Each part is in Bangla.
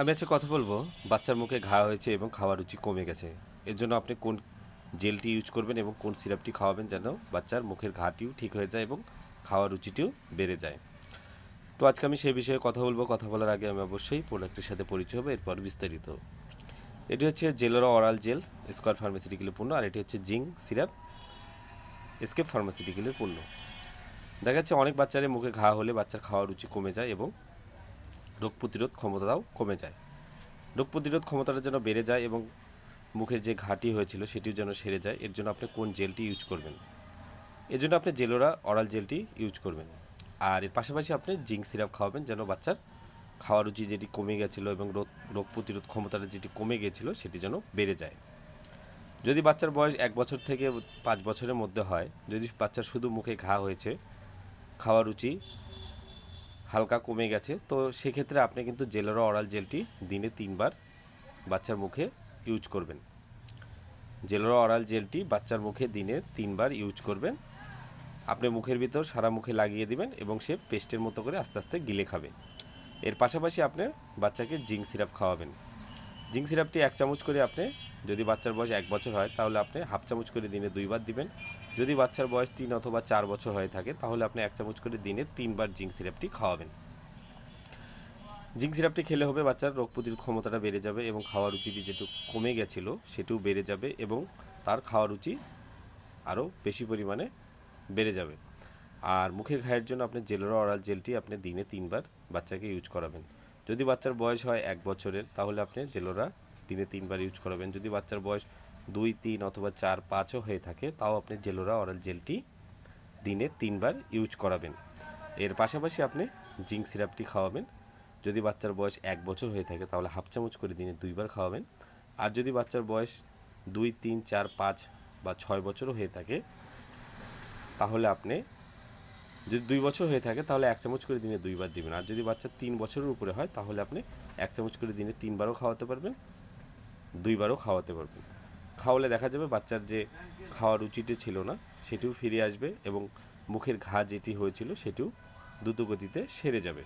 আমি আজকে কথা বলব। বাচ্চার মুখে ঘা হয়েছে এবং খাওয়ার রুচি কমে গেছে। এর জন্য আপনি কোন জেলটি ইউজ করবেন এবং কোন সিরাপটি খাওয়াবেন যেন বাচ্চার মুখের ঘাটিও ঠিক হয়ে যায় এবং খাওয়ার রুচিটিও বেড়ে যায়। তো আজকে আমি সেই বিষয়ে কথা বলব। কথা বলার আগে আমি অবশ্যই প্রোডাক্টের সাথে পরিচয় হবে, এরপর বিস্তারিত। এটি হচ্ছে জেলোরা অরাল জেল, স্কোয়ার ফার্মাসিউটিক্যালের পণ্য, আর এটি হচ্ছে জিঙ্ক সিরাপ স্কেপ ফার্মাসিউটিক্যালের পণ্য। দেখা যাচ্ছে অনেক বাচ্চাদের মুখে ঘা হলে বাচ্চার খাওয়ার রুচি কমে যায় এবং রোগ প্রতিরোধ ক্ষমতাটাও কমে যায়। রোগ প্রতিরোধ ক্ষমতাটা যেন বেড়ে যায় এবং মুখের যে ঘাটি হয়েছিল সেটিও যেন সেরে যায়, এর জন্য আপনি কোন জেলটি ইউজ করবেন? এর জন্য আপনি জেলোরা অরাল জেলটি ইউজ করবেন। আর এর পাশাপাশি আপনি জিঙ্ক সিরাপ খাওয়াবেন যেন বাচ্চার খাওয়ার রুচি যেটি কমে গেছিল এবং রোগ রোগ প্রতিরোধ ক্ষমতাটা যেটি কমে গিয়েছিল সেটি যেন বেড়ে যায়। যদি বাচ্চার বয়স এক বছর থেকে পাঁচ বছরের মধ্যে হয়, যদি বাচ্চার শুধু মুখে ঘা হয়েছে খাওয়ার রুচি হালকা কমে গেছে। তো সেক্ষেত্রে আপনি কিন্তু জেলেরো অরাল জেলটি দিনে তিনবার বাচ্চার মুখে ইউজ করবেন। জেলেরো অরাল জেলটি বাচ্চার মুখে দিনে তিনবার ইউজ করবেন। আপনি মুখের ভিতর সারা মুখে লাগিয়ে দিবেন এবং সে পেস্টের মতো করে আস্তে আস্তে গিলে খাবে। এর পাশাপাশি আপনি বাচ্চাকে জিঙ্ক সিরাপ খাওয়াবেন। জিঙ্ক সিরাপটি এক চামচ করে আপনি যদি বাচ্চার বয়স এক বছর হয়, তাহলে আপনি হাফ চামচ করে দিনে দুইবার দিবেন। যদি বাচ্চার বয়স তিন অথবা চার বছর হয়ে থাকে, তাহলে আপনি এক চামচ করে দিনে তিনবার জিঙ্ক সিরাপটি খাওয়াবেন। জিঙ্ক সিরাপটি খেলে হবে বাচ্চার রোগ প্রতিরোধ ক্ষমতাটা বেড়ে যাবে এবং খাওয়ার রুচিটি যেটু কমে গেছিল, সেটিও বেড়ে যাবে এবং তার খাওয়ার রুচি আরও বেশি পরিমাণে বেড়ে যাবে। আর মুখের ঘায়ের জন্য আপনি জেলোরা অরাল জেলটি আপনি দিনে তিনবার বাচ্চাকে ইউজ করাবেন। যদি বাচ্চার বয়স হয় এক বছরের, তাহলে আপনি জেলোরা দিনে তিনবার ইউজ করাবেন। যদি বাচ্চার বয়স দুই, তিন অথবা চার, পাঁচও হয়ে থাকে, তাও আপনি জেলোরা অরাল জেলটি দিনে তিনবার ইউজ করাবেন। এর পাশাপাশি আপনি জিঙ্ক সিরাপটি খাওয়াবেন। যদি বাচ্চার বয়স এক বছর হয়ে থাকে, তাহলে হাফ চামচ করে দিনে দুইবার খাওয়াবেন। আর যদি বাচ্চার বয়স দুই, তিন, চার, পাঁচ বা ছয় বছরও হয়ে থাকে, তাহলে আপনি যদি দুই বছর হয়ে থাকে, তাহলে এক চামচ করে দিনে দুইবার দিবেন। আর যদি বাচ্চা তিন বছরের উপরে হয়, তাহলে আপনি এক চামচ করে দিনে তিনবারও খাওয়াতে পারবেন। দুইবারও খাওয়াতে পারবেন খাওয়ালে দেখা যাবে বাচ্চার যে খাওয়ার রুচিটি ছিল না, সেটিও ফিরে আসবে এবং মুখের ঘা যেটি হয়েছিল সেটিও দ্রুতগতিতে সেরে যাবে।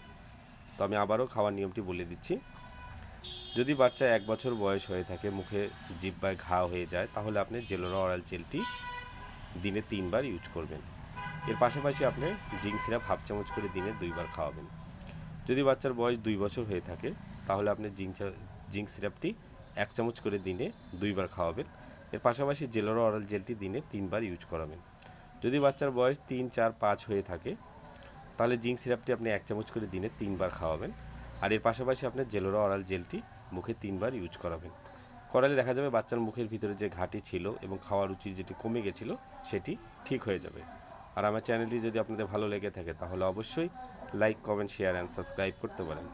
তো আমি আবারও খাওয়ার নিয়মটি বলে দিচ্ছি। যদি বাচ্চা এক বছর বয়স হয়ে থাকে, মুখে জিব্বায় ঘা হয়ে যায়, তাহলে আপনি জেলোরা অরাল জেলটি দিনে তিনবার ইউজ করবেন। এর পাশাপাশি আপনি জিঙ্ক সিরাপ হাফ চামচ করে দিনে দুইবার খাওয়াবেন। যদি বাচ্চার বয়স দুই বছর হয়ে থাকে, তাহলে আপনি জিঙ্ক জিঙ্ক সিরাপটি এক চামচ করে দিনে দুইবার খাওয়াবেন। এর পাশাপাশি জেলোরা অরাল জেলটি দিনে তিনবার ইউজ করাবেন। যদি বাচ্চার বয়স তিন, চার, পাঁচ হয়ে থাকে, তাহলে জিঙ্ক সিরাপটি আপনি এক চামচ করে দিনে তিনবার খাওয়াবেন। আর এর পাশাপাশি আপনার জেলোরা অরাল জেলটি মুখে তিনবার ইউজ করাবেন। করালে দেখা যাবে বাচ্চার মুখের ভিতরে যে ঘাটি ছিল এবং খাওয়ার রুচি যেটি কমে গেছিল, সেটি ঠিক হয়ে যাবে। আর আমার চ্যানেলটি যদি আপনাদের ভালো লেগে থাকে, তাহলে অবশ্যই like, comment, share and subscribe করতে পারেন।